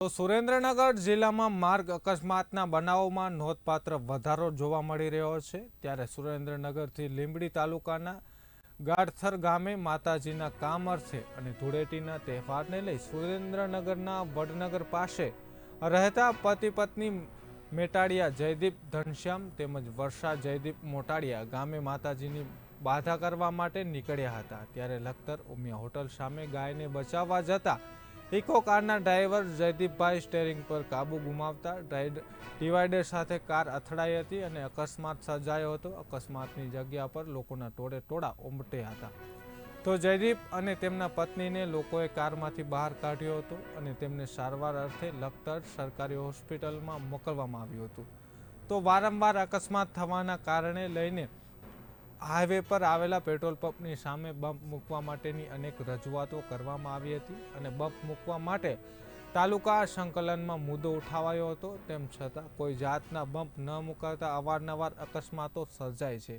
તો સુરેન્દ્રનગર જિલ્લામાં માર્ગ અકસ્માતના બનાવોમાં નોંધપાત્ર વધારો જોવા મળી રહ્યો છે. ત્યારે સુરેન્દ્રનગરથી લીંબડી તાલુકાના ગાડથર ગામે માતાજીના કામ અર્થે અને ધૂળેટીના તહેવારને લઈ સુરેન્દ્રનગરના વડનગર પાસે રહેતા પતિ પત્ની મેટાડિયા જયદીપ ધનશ્યામ તેમજ વર્ષા જયદીપ મોટાડિયા ગામે માતાજીની બાધા કરવા માટે નીકળ્યા હતા. ત્યારે લખતર ઉમિયા હોટલ સામે ગાયને બચાવવા જતા ઇકો કારના ડ્રાઈવર જયદીપભાઈ સ્ટેરિંગ પર કાબુ ગુમાવતા ડિવાઈડર સાથે કાર અથડાઈ હતી અને અકસ્માત સર્જાયો હતો. અકસ્માતની જગ્યા પર લોકોના ટોળે ટોળા ઉમટ્યા હતા. તો જયદીપ અને તેમના પત્નીને લોકોએ કારમાંથી બહાર કાઢ્યો હતો અને તેમને સારવાર અર્થે લખતર સરકારી હોસ્પિટલમાં મોકલવામાં આવ્યું હતું. તો વારંવાર અકસ્માત થવાના કારણે લઈને હાઈવે પર આવેલા પેટ્રોલ પંપની સામે બમ્પ મૂકવા માટેની અનેક રજૂઆતો કરવામાં આવી હતી અને બમ્પ મૂકવા માટે તાલુકા સંકલનમાં મુદ્દો ઉઠાવાયો હતો. તેમ છતાં કોઈ જાતના બમ્પ ન મુકાતા અવારનવાર અકસ્માતો સર્જાય છે.